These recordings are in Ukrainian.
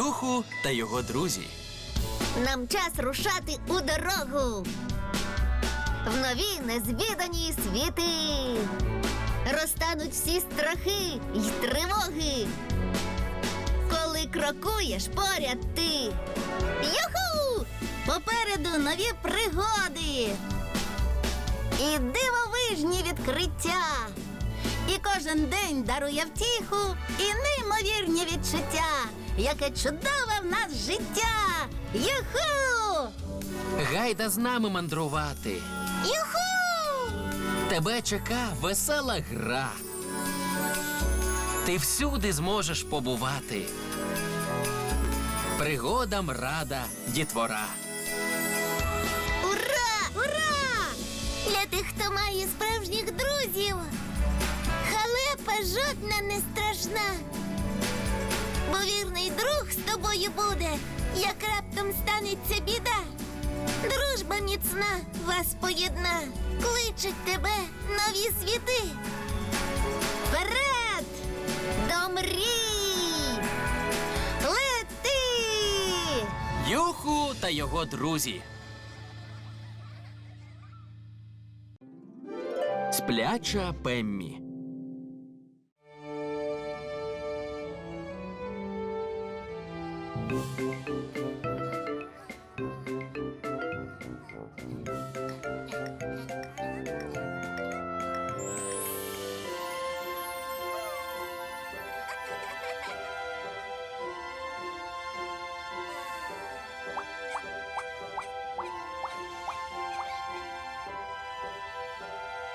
Юху та його друзі. Нам час рушати у дорогу. В нові незвідані світи. Розтануть всі страхи й тривоги. Коли крокуєш поряд ти. Юху! Попереду нові пригоди. І дивовижні відкриття. І кожен день дарує втіху і неймовірні відчуття. Яке чудове в нас життя! Юху! Гайда з нами мандрувати. Юху! Тебе чека весела гра. Ти всюди зможеш побувати. Пригодам рада дітвора. Ура! Ура! Для тих, хто має справжніх друзів. Халепа жодна не страшна. Бо вірний друг з тобою буде, як раптом станеться біда. Дружба міцна вас поєдна, кличуть тебе нові світи. Вперед! До мрій! Лети! Юху та його друзі. Спляча Пеммі.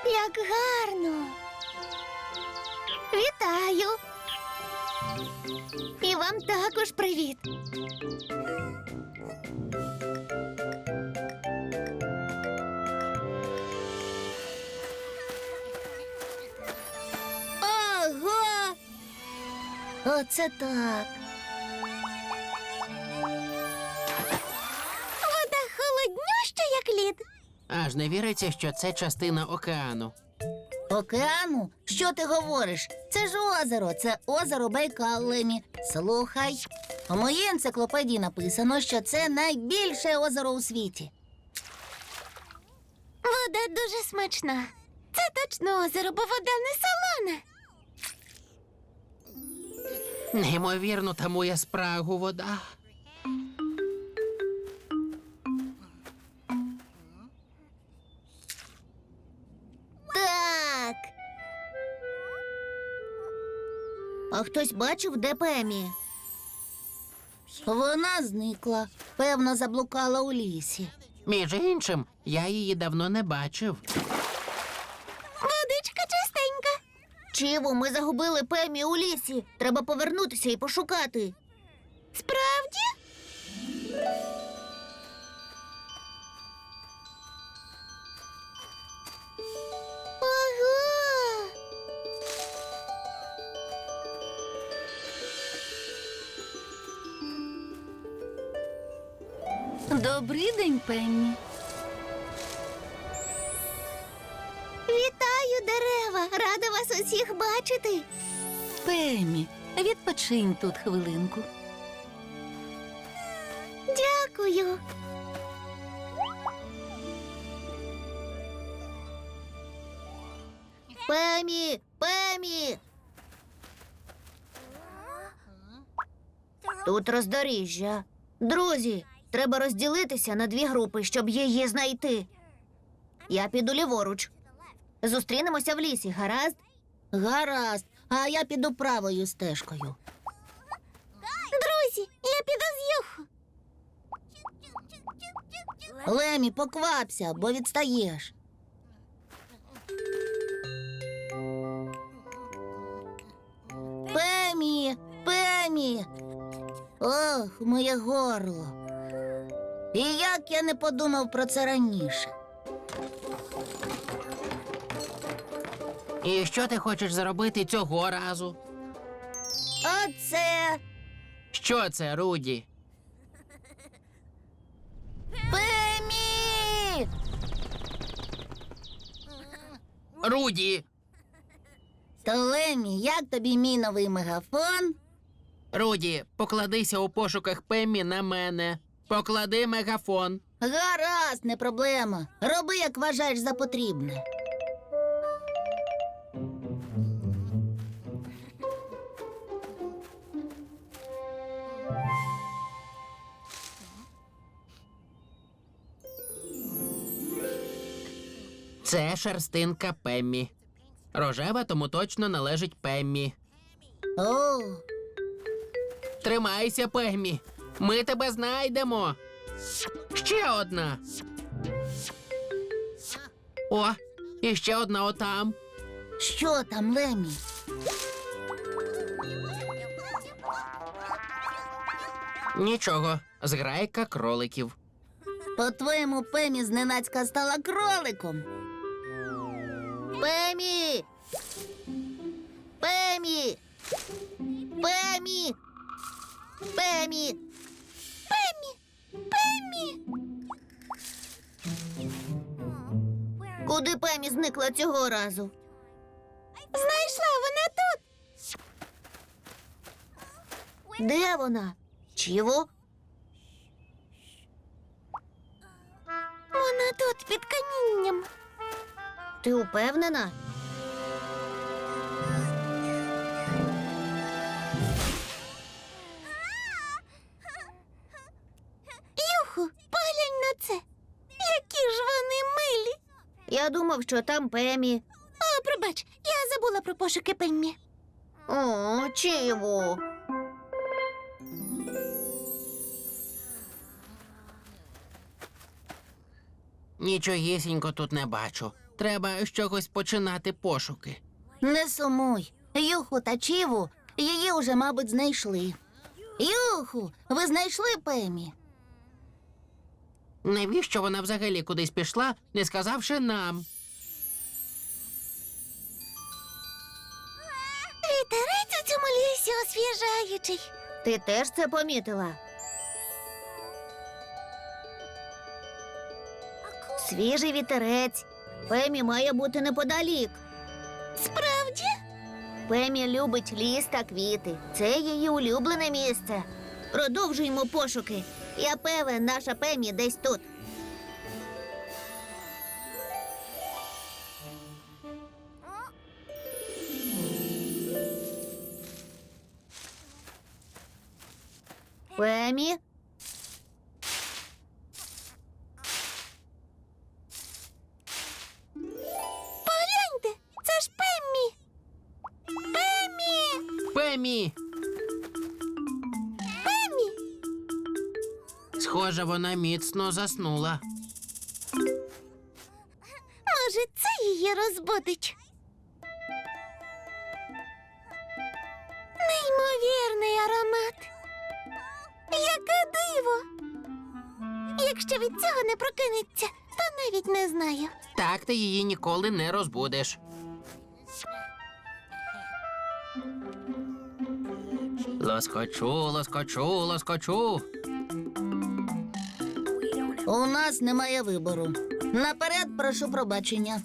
Як гарно. Вам також привіт. Ого! Оце так. Вода холоднюща, як лід. Аж не віриться, що це частина океану. Океану? Що ти говориш? Це ж озеро, це озеро Байкал-Лемі. Слухай. У моїй енциклопедії написано, що це найбільше озеро у світі. Вода дуже смачна. Це точно озеро, бо вода не солона. Неймовірно, тамує спрагу вода. А хтось бачив, де Пемі? Вона зникла. Певно, заблукала у лісі. Між іншим, я її давно не бачив. Водичка чистенька. Чіву, ми загубили Пемі у лісі. Треба повернутися і пошукати. Справді? Добрий день, Пенні. Вітаю, дерева! Рада вас усіх бачити. Пеммі, відпочинь тут хвилинку. Дякую. Пемі, Пемі. Тут роздоріжжя. Друзі, треба розділитися на дві групи, щоб її знайти. Я піду ліворуч. Зустрінемося в лісі, гаразд? Гаразд. А я піду правою стежкою. Друзі, я піду з юху. Лемі, поквапся, бо відстаєш. Пемі, Пемі. Ох, моє горло. І як я не подумав про це раніше. І що ти хочеш зробити цього разу? Оце Що це, Руді? Пемі! Руді! То Лемі, як тобі мій новий мегафон? Руді, покладися у пошуках Пеммі на мене. Поклади мегафон. Гаразд, не проблема. Роби, як вважаєш за потрібне. Це шерстинка Пеммі. Рожева тому точно належить Пеммі. О, Тримайся, Пеммі. Ми тебе знайдемо. Ще одна. О, і ще одна отам. що там, Лемі? Нічого, зграйка кроликів. По-твоєму, Пемі зненацька стала кроликом. Пемі! Пемі! Пемі! Пемі! Пемі! Пемі! Куди Пемі зникла цього разу? Знайшла вона тут. Де вона? Чіво? Вона тут під камінням. Ти упевнена? На це. Які ж вони милі. Я думав, що там Пемі. О, пробач, я забула про пошуки Пеммі. О, чиво. Нічогісінько тут не бачу. Треба з чогось починати пошуки. Не сумуй. Юху та Чіву її уже, мабуть, знайшли. Юху, ви знайшли Пемі? Навіщо вона взагалі кудись пішла, не сказавши нам? Вітерець у цьому лісі освіжаючий. Ти теж це помітила? Свіжий вітерець. Пемі має бути неподалік. Справді? Пемі любить ліс та квіти. Це її улюблене місце. Продовжуємо пошуки. Я певен, наша Пемі десь тут. Пемі? Погляньте, це ж Пеммі. Пеммі! Пемі! Схоже, вона міцно заснула. Може, це її розбудить. Неймовірний аромат. Яке диво. Якщо від цього не прокинеться, то навіть не знаю. Так ти її ніколи не розбудеш. Лоскочу, лоскочу, лоскочу. У нас немає вибору. Наперед прошу пробачення.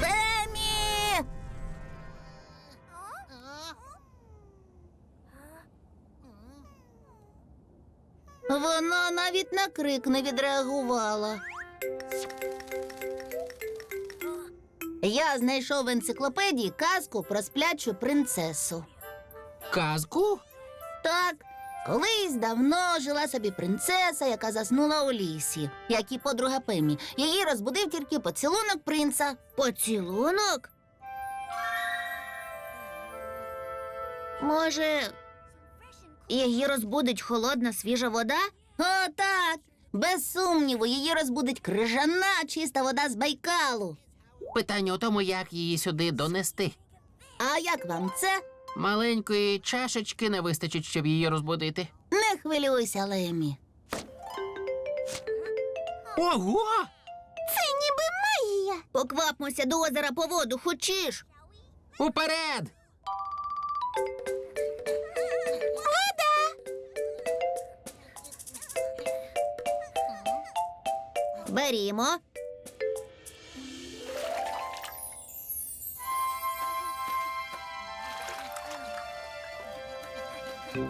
Пемі! Вона навіть на крик не відреагувала. Я знайшов в енциклопедії казку про сплячу принцесу. Казку? Так, колись давно жила собі принцеса, яка заснула у лісі, як і подруга Пемі. Її розбудив тільки поцілунок принца. Поцілунок? Може, її розбудить холодна свіжа вода? О, так. Без сумніву, її розбудить крижана чиста вода з Байкалу. Питання у тому, як її сюди донести. А як вам це? Маленької чашечки не вистачить, щоб її розбудити. Не хвилюйся, Лемі. Ого! Це ніби магія. Поквапмося до озера по воду, хочеш? Уперед! Берімо. Пемі.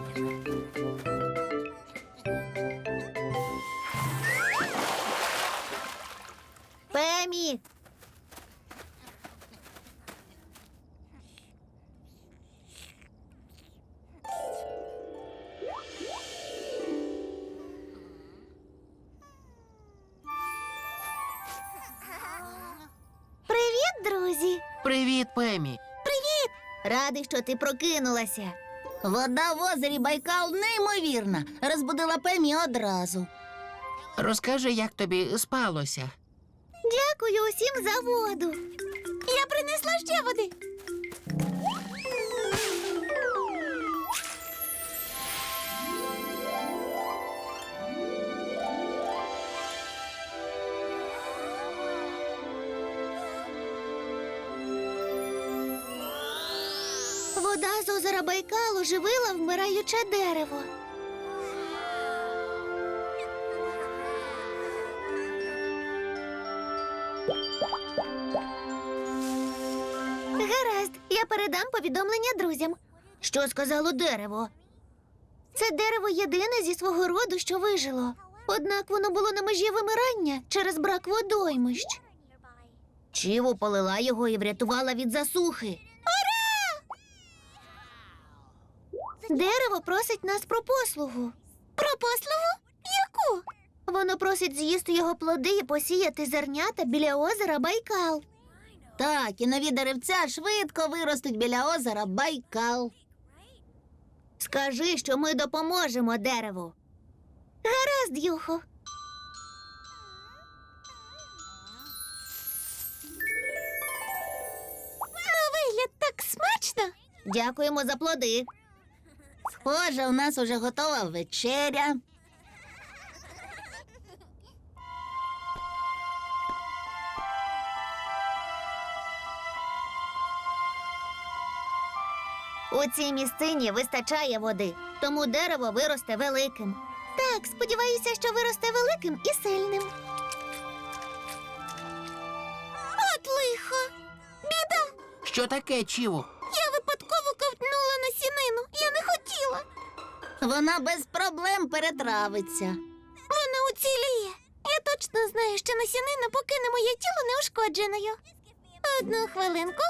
Привіт, друзі. Привіт, Пемі. Радий, що ти прокинулася. Вода в озері Байкал неймовірна. Розбудила Пемі одразу. Розкажи, як тобі спалося. Дякую усім за воду. Я принесла ще води. Озера Байкалу живила вмираюче дерево. Гаразд, я передам повідомлення друзям. Що сказало дерево? Це дерево єдине зі свого роду, що вижило. Однак воно було на межі вимирання через брак водоймищ. Чіву полила його і врятувала від засухи. Ура! Дерево просить нас про послугу. Про послугу? Яку? Воно просить з'їсти його плоди і посіяти зернята біля озера Байкал. Так, і нові деревця швидко виростуть біля озера Байкал. Скажи, що ми допоможемо дереву. Гаразд, Юхо. На вигляд так смачно. Дякуємо за плоди. Схоже, у нас уже готова вечеря. У цій місцині вистачає води, тому дерево виросте великим. Так, сподіваюся, що виросте великим і сильним. От лихо. Біда. Що таке, Чіву? Вона без проблем перетравиться. Вона уціліє. Я точно знаю, що насінина покине моє тіло неушкодженою. Одну хвилинку.